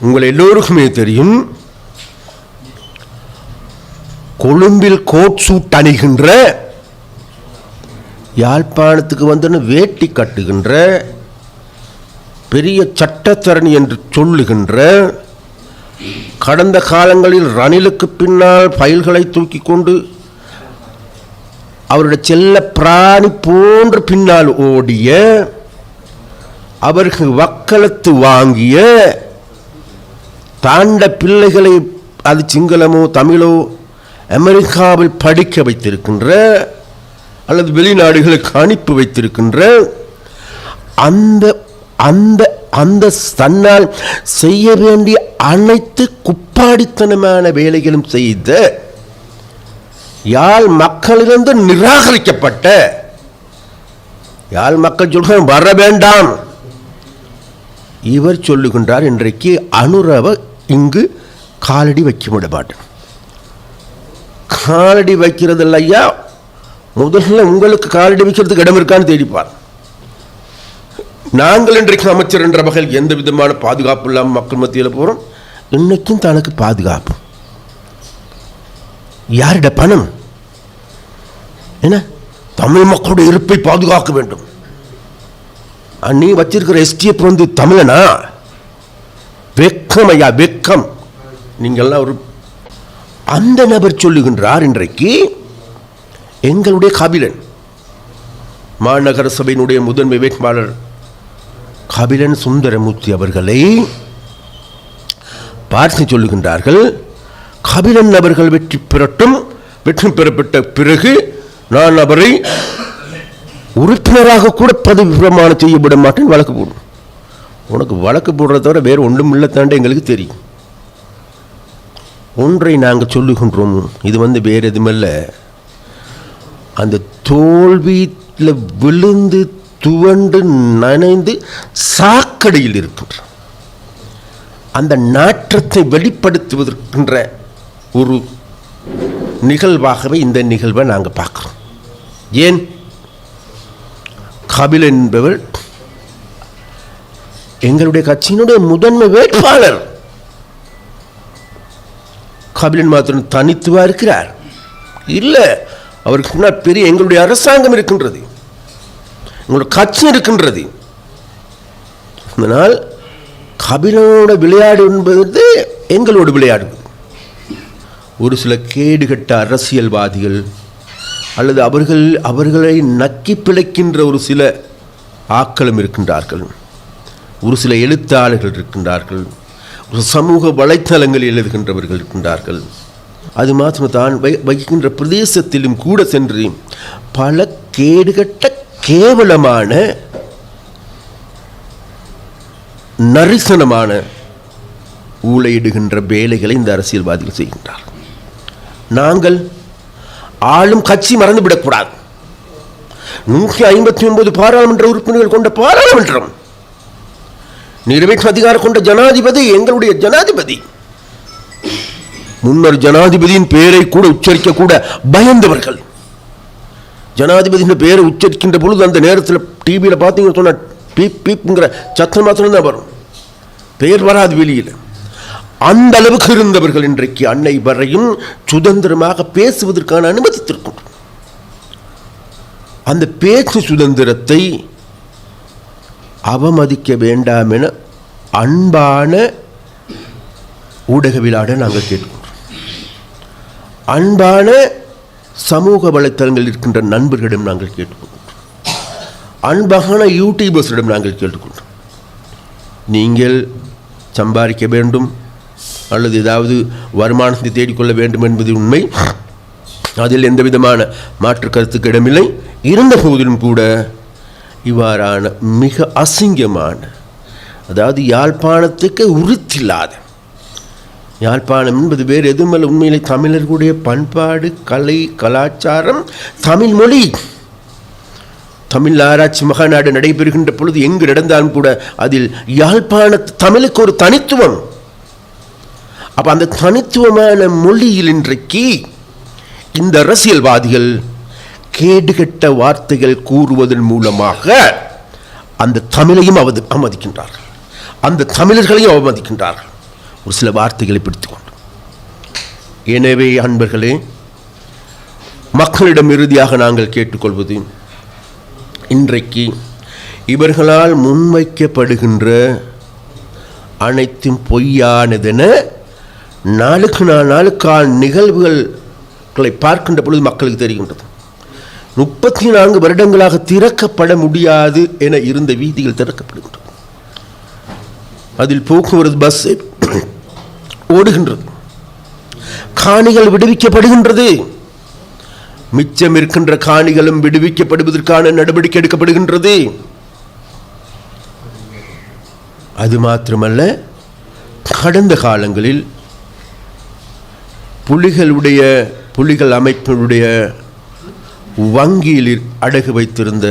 உங்கள் எல்லோருக்குமே தெரியும். கொழும்பில் கோட் சூட் அணிகின்ற யாழ்ப்பாணத்துக்கு வந்து வேட்டி கட்டுகின்ற பெரிய சட்டத்தரணி என்று சொல்லுகின்ற கடந்த காலங்களில் ரணிலுக்கு பின்னால் ஃபைல்களை தூக்கி கொண்டு அவருடைய செல்ல பிராணி போன்று பின்னால் ஓடிய அவர்கள் வக்கலத்து வாங்கிய தாண்ட பிள்ளைகளை அது சிங்களமோ தமிழோ அமெரிக்காவில் படிக்க வைத்திருக்கின்ற அல்லது வெளிநாடுகளுக்கு அனுப்பி வைத்திருக்கின்ற அந்த அந்த அந்த தன்னால் செய்ய வேண்டிய அனைத்து குப்பாடித்தனமான வேலைகளும் செய்த யாழ் மக்களிலிருந்து நிராகரிக்கப்பட்ட யாழ் மக்கள் சொல்கிறார் வர வேண்டாம். இவர் சொல்லுகின்றார் இன்றைக்கு அனுரவ இங்கு காலடி வைக்க விட காலடி வைக்கிறது ஐயா. முதல்ல உங்களுக்கு காலடி வைக்கிறதுக்கு இடம் இருக்கான்னு தேடிப்பார். நாங்கள் இன்றைக்கு அமைச்சர் என்ற வகையில் எந்த விதமான பாதுகாப்பு இல்லாமல் மக்கள் மத்தியில் போகிறோம் இன்னைக்கும் தனக்கு பாதுகாப்பு? யாரிட பணம்? என்ன? தமிழ் மக்களுடைய இருப்பை பாதுகாக்க வேண்டும். நீ வச்சிருக்கிற எஸ்டிஎஃப் வந்து தமிழனா? வெக்கம் ஐயா வெக்கம். நீங்கள்லாம் ஒரு அந்த நபர் சொல்லுகின்றார் இன்றைக்கு எங்களுடைய கபிலன் மாநகர சபையினுடைய முதன்மை வேட்பாளர் கபிலன் சுந்தரமூர்த்தி அவர்களை பார்த்து சொல்லுகின்றார்கள் கபிலன் அவர்கள் வெற்றி பெறட்டும் வெற்றி பெறப்பட்ட பிறகு நான் அவரை உறுப்பினராக கூட பதவி பிரமாணம் செய்ய விட மாட்டேன் வழக்கு போடும். உனக்கு வழக்கு போடுறத தவிர வேறு ஒன்றும் இல்லை எங்களுக்கு தெரியும். ஒன்றை நாங்கள் சொல்லுகின்றோம். இது வந்து வேறு எதுமல்ல அந்த தோல்வியில் விழுந்து துவண்டு நனைந்து சாக்கடையில் இருக்கின்ற அந்த நாற்றத்தை வெளிப்படுத்துவதற்கின்ற ஒரு நிகழ்வாகவே இந்த நிகழ்வை நாங்கள் பார்க்குறோம். ஏன்? கபில் என்பவர் எங்களுடைய கட்சியினுடைய முதன்மை வேட்பாளர். கபிலன் மாத்திரம் தனித்துவா இருக்கிறார். இல்லை அவருக்கு முன்னால் பெரிய எங்களுடைய அரசாங்கம் இருக்கின்றது. எங்களுடைய கட்சி இருக்கின்றது. அதனால் கபிலனோட விளையாடு என்பது எங்களோடு விளையாடுவது ஒரு சில கேடுகட்ட அரசியல்வாதிகள் அல்லது அவர்கள் அவர்களை நக்கி பிழைக்கின்ற ஒரு சில ஆக்களும் இருக்கின்றார்கள். ஒரு சில எழுத்தாளர்கள் இருக்கின்றார்கள் ஒரு சமூக வலைத்தளங்களில் எழுதுகின்றவர்கள் இருக்கின்றார்கள். அது மாத்திரம் தான் வை- வகிக்கின்ற பிரதேசத்திலும் கூட சென்று பல கேடுகட்ட கேவலமான நரிசனமான ஊழையிடுகின்ற வேலைகளை இந்த அரசியல்வாதிகள் செய்கின்றார் நாங்கள் ஆளும் கட்சி மறந்துவிடக்கூடாது. நூற்றி ஐம்பத்தி ஒன்பது பாராளுமன்ற உறுப்பினர்கள் கொண்ட பாராளுமன்றம் நிறைவேற்று அதிகாரம் கொண்ட ஜனாதிபதி எங்களுடைய ஜனாதிபதி. முன்னர் ஜனாதிபதியின் பெயரை கூட உச்சரிக்க கூட பயந்தவர்கள். ஜனாதிபதியின் பெயரை உச்சரிக்கின்ற பொழுது அந்த நேரத்தில் டிவியில் பார்த்தீங்கன்னு சொன்ன பீப் பீப்புங்கிற சத்தம் மாத்திரம் தான் வரும். பெயர் வராது வெளியில். அந்த அளவுக்கு இருந்தவர்கள் இன்றைக்கு அன்னை வரையும் சுதந்திரமாக பேசுவதற்கான அனுமதித்திருக்கும் அந்த பேச்சு சுதந்திரத்தை அவமதிக்க வேண்டாம் என அன்பான ஊடகவியலாட நாங்கள் கேட்கிறோம். அன்பான சமூக வலைத்தளங்களில் இருக்கின்ற நண்பர்களிடம் நாங்கள் கேட்டுக்கொண்டோம் அன்பான யூடியூபர்ஸிடம் நாங்கள் கேட்டுக்கொண்டோம் நீங்கள் சம்பாதிக்க வேண்டும் அல்லது ஏதாவது வருமானத்தை தேடிக்கொள்ள வேண்டும் என்பது உண்மை. அதில் எந்த விதமான மாற்று கருத்துக்கு இடமில்லை. இருந்த போதிலும் கூட இவ்வாறான மிக அசிங்கமான அதாவது யாழ்ப்பாணத்துக்கு உறுத்தில்லாத யாழ்ப்பாணம் என்பது வேறு எதுவுமல்ல உண்மையிலே தமிழர்களுடைய பண்பாடு கலை கலாச்சாரம் தமிழ் மொழி. தமிழ் ஆராய்ச்சி மகாநாடு நடைபெறுகின்ற பொழுது எங்கு நடந்தாலும் கூட அதில் யாழ்ப்பாண தமிழுக்கு ஒரு தனித்துவம். அப்போ அந்த தனித்துவமான மொழியில் இன்றைக்கு இந்த அரசியல்வாதிகள் கேடுகட்ட வார்த்தைகள் கூறுவதன் மூலமாக அந்த தமிழையும் அவது அவமதிக்கின்றார்கள் அந்த தமிழர்களையும் அவமதிக்கின்றார்கள் ஒரு சில வார்த்தைகளை பிடித்துக்கொண்டு. எனவே அன்பர்களே மக்களிடம் இறுதியாக நாங்கள் கேட்டுக்கொள்வது இன்றைக்கு இவர்களால் முன்வைக்கப்படுகின்ற அனைத்தும் பொய்யானதென நாளுக்கு நாள் நாளுக்கால் நிகழ்வுகளை பார்க்கின்ற பொழுது மக்களுக்கு தெரிகின்றது. முப்பத்தி நான்கு வருடங்களாக திறக்கப்பட முடியாது என இருந்த வீதிகள் திறக்கப்படுகின்றது அதில் போக்குவரத்து பஸ் ஓடுகின்றது. காணிகள் விடுவிக்கப்படுகின்றது. மிச்சம் இருக்கின்ற காணிகளும் விடுவிக்கப்படுவதற்கான நடவடிக்கை எடுக்கப்படுகின்றது. அது மாத்திரமல்ல கடந்த காலங்களில் புலிகளுடைய புலிகள் அமைப்பினுடைய வங்கியில் அடகு வைத்திருந்த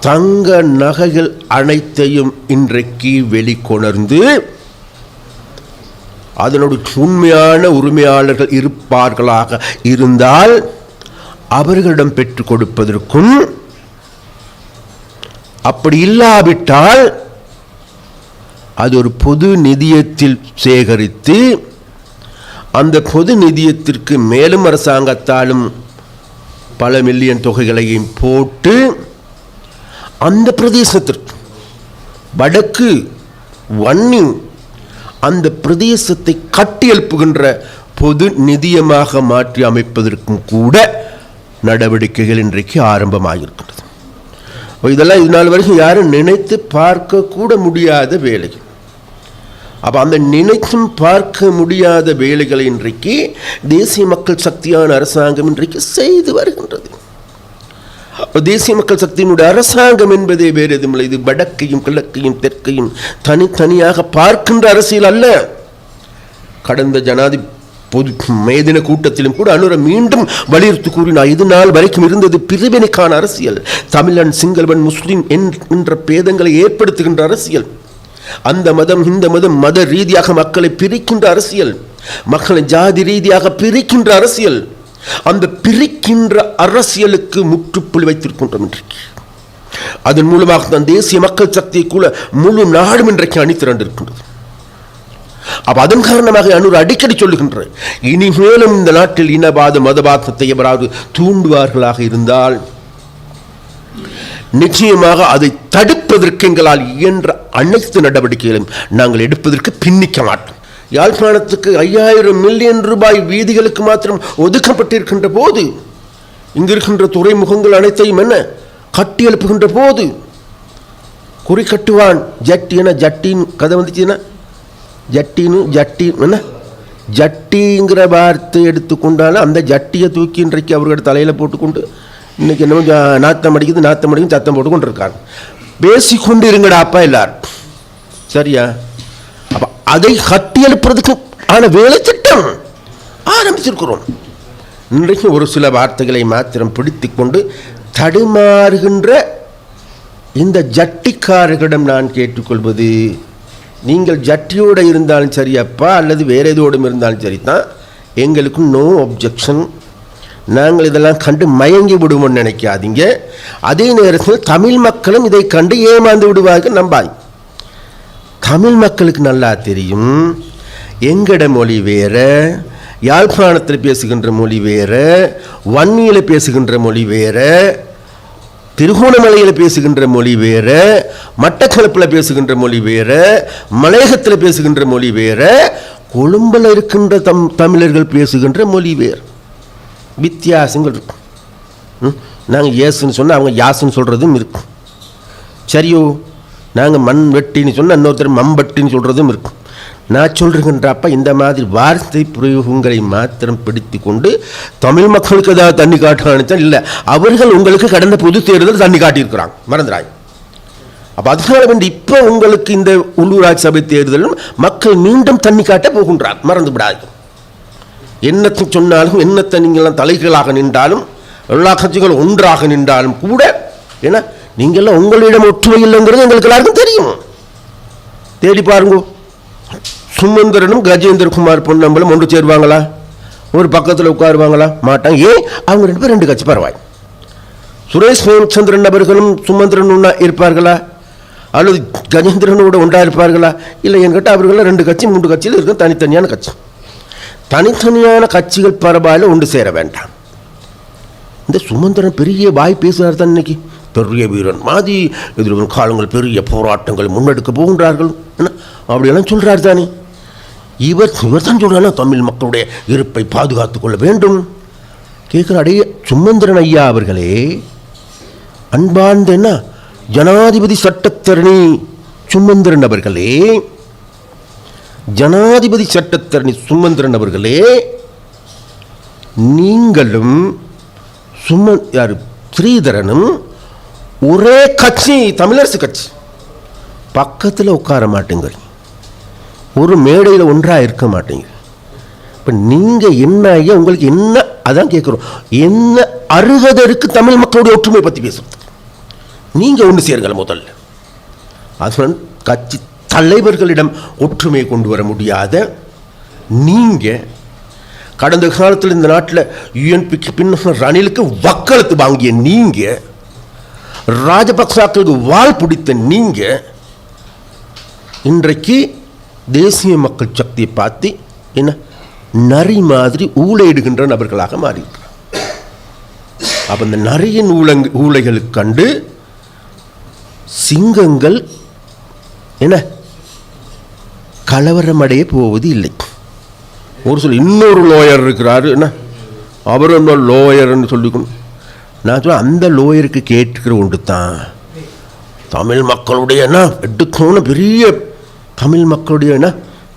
தங்க நகைகள் அனைத்தையும் இன்றைக்கு வெளிக்கொணர்ந்து அதனுடைய உண்மையான உரிமையாளர்கள் இருப்பார்களாக இருந்தால் அவர்களிடம் பெற்றுக் கொடுப்பதற்கும் அப்படி இல்லாவிட்டால் அது ஒரு பொது நிதியத்தில் சேகரித்து அந்த பொது நிதியத்திற்கு மேலும் அரசாங்கத்தாலும் பல மில்லியன் தொகைகளையும் போட்டு அந்த பிரதேசத்திற்கு வடக்கு வன்னி அந்த பிரதேசத்தை கட்டியெழுப்புகின்ற பொது நிதியமாக மாற்றி அமைப்பதற்கும் கூட நடவடிக்கைகள் இன்றைக்கு ஆரம்பமாகியிருக்கின்றது இதெல்லாம் இது நாள் வரைக்கும் யாரும் நினைத்து பார்க்க கூட முடியாத வேலைகள். அப்போ அந்த நினைத்தும் பார்க்க முடியாத வேலைகளை இன்றைக்கு தேசிய மக்கள் சக்தியான அரசாங்கம் இன்றைக்கு செய்து வருகின்றது. தேசிய மக்கள் சக்தியினுடைய அரசாங்கம் என்பதே வேறு எதுவுமில்லை இது வடக்கையும் கிழக்கையும் தெற்கையும் தனித்தனியாக பார்க்கின்ற அரசியல் அல்ல. கடந்த ஜனாதி பொது மேதின கூட்டத்திலும் கூட அனுர மீண்டும் வலியுறுத்தி கூறினார். இது நாள் வரைக்கும் இருந்தது பிரிவினைக்கான அரசியல். தமிழன் சிங்களவன் முஸ்லீம் என்ற பேதங்களை ஏற்படுத்துகின்ற அரசியல். அந்த மதம் இந்த மதம் மத ரீதியாக மக்களை பிரிக்கின்ற அரசியல். மக்களை ஜாதி ரீதியாக பிரிக்கின்ற அரசியல். அந்த பிரிக்கின்ற அரசியலுக்கு முற்றுப்புள்ளி வைத்திருக்கின்றோம் இன்றைக்கு. அதன் மூலமாக தான் தேசிய மக்கள் சக்தியை கூட முழு நாடும் இன்றைக்கு அணிதிரண்டிருக்கின்றது அப்ப அதன் காரணமாக அனுர் அடிக்கடி சொல்லுகின்ற இனிமேலும் இந்த நாட்டில் இனவாத மதபாதத்தை எவராவது தூண்டுவார்களாக இருந்தால் நிச்சயமாக அதை தடுப்பதற்கு எங்களால் இயன்ற அனைத்து நடவடிக்கைகளையும் நாங்கள் எடுப்பதற்கு பின்னிக்க மாட்டோம். யாழ்ப்பாணத்துக்கு ஐயாயிரம் மில்லியன் ரூபாய் வீதிகளுக்கு மாத்திரம் ஒதுக்கப்பட்டிருக்கின்ற போது இங்கிருக்கின்ற துறைமுகங்கள் அனைத்தையும் என்ன? கட்டி எழுப்புகின்ற போது குறி கட்டுவான். ஜட்டி என ஜட்டின்னு கதை வந்துச்சுன்னா ஜட்டின்னு ஜட்டி என்ன? ஜட்டிங்கிற வார்த்தை எடுத்துக்கொண்டாலும் அந்த ஜட்டியை தூக்கி இன்றைக்கு அவர்கள் தலையில் போட்டுக்கொண்டு இன்னைக்கு என்னமோ நாத்தம் அடிக்குது நாத்தம் அடிக்குது சத்தம் போட்டுக்கொண்டு இருக்காங்க பேசிக்கொண்டு இருங்கடா அப்பா எல்லாரும். சரியா? அப்ப அதை கட்டி எழுப்புறதுக்கு ஆன வேலை திட்டம் ஆரம்பிச்சிருக்கிறோம். இன்றைக்கு ஒரு சில வார்த்தைகளை மாத்திரம் பிடித்து கொண்டு தடுமாறுகின்ற இந்த ஜட்டிக்காரர்களிடம் நான் கேட்டுக்கொள்வது நீங்கள் ஜட்டியோடு இருந்தாலும் சரி அப்பா அல்லது வேற எதோடும் இருந்தாலும் சரி தான் எங்களுக்கு நோ அப்ஜெக்ஷன் நாங்கள் இதெல்லாம் கண்டு மயங்கி விடுவோம்னு நினைக்காதீங்க. அதே நேரத்தில் தமிழ் மக்களும் இதை கண்டு ஏமாந்து விடுவார்கள் நம்பாய். தமிழ் மக்களுக்கு நல்லா தெரியும். எங்கட மொழி வேறு? யாழ்ப்பாணத்தில் பேசுகின்ற மொழி வேறு? வன்னியில் பேசுகின்ற மொழி வேறு? திருகோணமலையில் பேசுகின்ற மொழி வேறு? மட்டக்களப்பில் பேசுகின்ற மொழி வேறு? மலையகத்தில் பேசுகின்ற மொழி வேறு? கொழும்பில் இருக்கின்ற தம் தமிழர்கள் பேசுகின்ற மொழி வேறு. வித்தியாசங்கள் இருக்கும். நாங்கள் ஏசுன்னு சொன்னால் அவங்க யாசுன்னு சொல்கிறதும் இருக்கும். சரியோ? நாங்கள் மண் வெட்டின்னு சொன்னால் இன்னொருத்தர் மம்பட்டின்னு சொல்கிறதும் இருக்கும். நான் சொல்கிறேன்றப்ப இந்த மாதிரி வார்த்தை பிரயோகங்களை மாத்திரம் பிடித்து கொண்டு தமிழ் மக்களுக்கு ஏதாவது தண்ணி காட்டுறான்னு இல்லை. அவர்கள் உங்களுக்கு கடந்த பொது தேர்தல் தண்ணி காட்டியிருக்கிறாங்க. மறந்துடாய். அப்போ அதனால வேண்டி இப்போ உங்களுக்கு இந்த உள்ளூராட்சி சபை தேர்தலும் மக்கள் மீண்டும் தண்ணி காட்ட போகின்றார் மறந்து விடாது என்னத்தை சொன்னாலும் என்னத்தை நீங்கள்லாம் தலைகளாக நின்றாலும் எல்லா கட்சிகளும் ஒன்றாக நின்றாலும் கூட ஏன்னா நீங்கள்லாம் உங்களிடம் ஒற்றுமை இல்லைங்கிறது எங்களுக்கு எல்லாருக்கும் தெரியும். தேடி பாருங்க. சுமந்திரனும் கஜேந்திரகுமார் பொன்னம்பலம் ஒன்று சேருவாங்களா? ஒரு பக்கத்தில் உட்காருவாங்களா? மாட்டாங்க. ஏன் அவங்க ரெண்டு பேரும் ரெண்டு கட்சி பரவாய் சுரேஷ் பிரேமச்சந்திரன் அவர்களும் சுமந்திரன் ஒன்றா இருப்பார்களா? அல்லது கஜேந்திரனோட ஒன்றா இருப்பார்களா? இல்லை என்கிட்ட அவர்கள் ரெண்டு கட்சி மூன்று கட்சியில் இருக்கும் தனித்தனியான கட்சி. தனித்தனியான கட்சிகள் பரவாயில்ல ஒன்று சேர வேண்டாம். இந்த சுமந்திரன் பெரிய வாய் பேசுகிறார் தான் இன்னைக்கு. பெரிய வீரன் மாதிரி இதில் காலங்கள் பெரிய போராட்டங்கள் முன்னெடுக்க போகின்றார்கள். என்ன? அப்படியெல்லாம் சொல்கிறார் தானே. இவர் இவர் தான் சொல்கிறாங்க தமிழ் மக்களுடைய இருப்பை பாதுகாத்து கொள்ள வேண்டும். கேட்குற அடைய சுமந்திரன் ஐயா அவர்களே அன்பார்ந்த என்ன ஜனாதிபதி சட்டத்தரணி சுமந்திரன் அவர்களே ஜனாதிபதி சட்டத்தரணி சுமந்திரன் அவர்களே நீங்களும் சும யார் ஸ்ரீதரனும் ஒரே கட்சி தமிழரசு கட்சி. பக்கத்தில் உட்கார மாட்டேங்க ஒரு மேடையில் ஒன்றாக இருக்க மாட்டேங்க இப்போ நீங்கள் என்ன ஐயா உங்களுக்கு என்ன அதான் கேட்குறோம் என்ன அருகதை இருக்குது தமிழ் மக்களுடைய ஒற்றுமை பற்றி பேசுறது நீங்கள் ஒன்று சேருங்கள் முதல்ல. அதுதான் கட்சி தலைவர்களிடம் ஒற்றுமை கொண்டு வர முடியாத நீங்கள் கடந்த காலத்தில் இந்த நாட்டில் யூஎன்பிக்கு பின்ன ரணிலுக்கு வக்களத்து வாங்கிய நீங்கள் ராஜபக்சாக்களுக்கு வால் பிடித்த நீங்கள் இன்றைக்கு தேசிய மக்கள் சக்தியை பார்த்து என்ன? நரி மாதிரி ஊழையிடுகின்ற நபர்களாக மாறியிருக்கிறார். அப்போ இந்த நரியின் ஊழங் ஊழைகளுக்கு கண்டு சிங்கங்கள் என்ன? கலவரமடைய போவது இல்லை. ஒரு சொல் இன்னொரு லோயர் இருக்கிறாரு என்ன? அவர் என்ன லோயர்னு சொல்லிக்கணும் நான் சொல்ல அந்த லோயருக்கு கேட்டுக்கிற ஒன்று தான் தமிழ் மக்களுடைய என்ன? எடுக்கணும்னு பெரிய தமிழ் மக்களுடைய என்ன?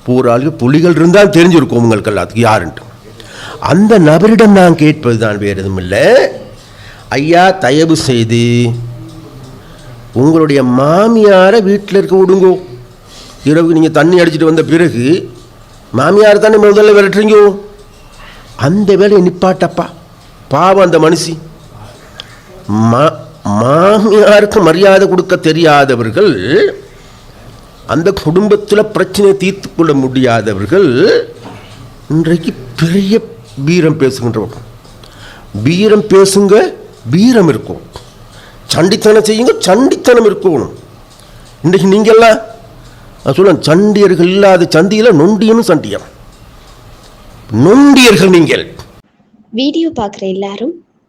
போராளிக புலிகள் இருந்தால் தெரிஞ்சிருக்கும் உங்களுக்கு எல்லாத்துக்கும் யாருன்ட்டு. அந்த நபரிடம் நான் கேட்பது தான் வேறு எதுவும் இல்லை. ஐயா தயவு செய்து உங்களுடைய மாமியாரை வீட்டில் இருக்க விடுங்கோ. இரவு நீங்கள் தண்ணி அடிச்சிட்டு வந்த பிறகு மாமியார் தானே முதல்ல விரட்டுறீங்கோ? அந்த வேலையை நிப்பாட்டப்பா. பாவம் அந்த மனுஷி. மா மாமியாருக்கு மரியாதை கொடுக்க தெரியாதவர்கள் அந்த குடும்பத்தில் பிரச்சனையை தீர்த்து கொள்ள முடியாதவர்கள் இன்றைக்கு பெரிய வீரம் பேசுகின்றவர்கள். வீரம் பேசுங்க வீரம் இருக்கும். சண்டித்தனம் செய்யுங்க சண்டித்தனம் இருக்கணும். இன்றைக்கு நீங்கள்லாம் நான் சொல்ல சண்டியர்கள் இல்லாத சந்தியில் நொண்டியனும் சண்டியம் நொண்டியர்கள் நீங்கள். வீடியோ பார்க்குற எல்லாரும்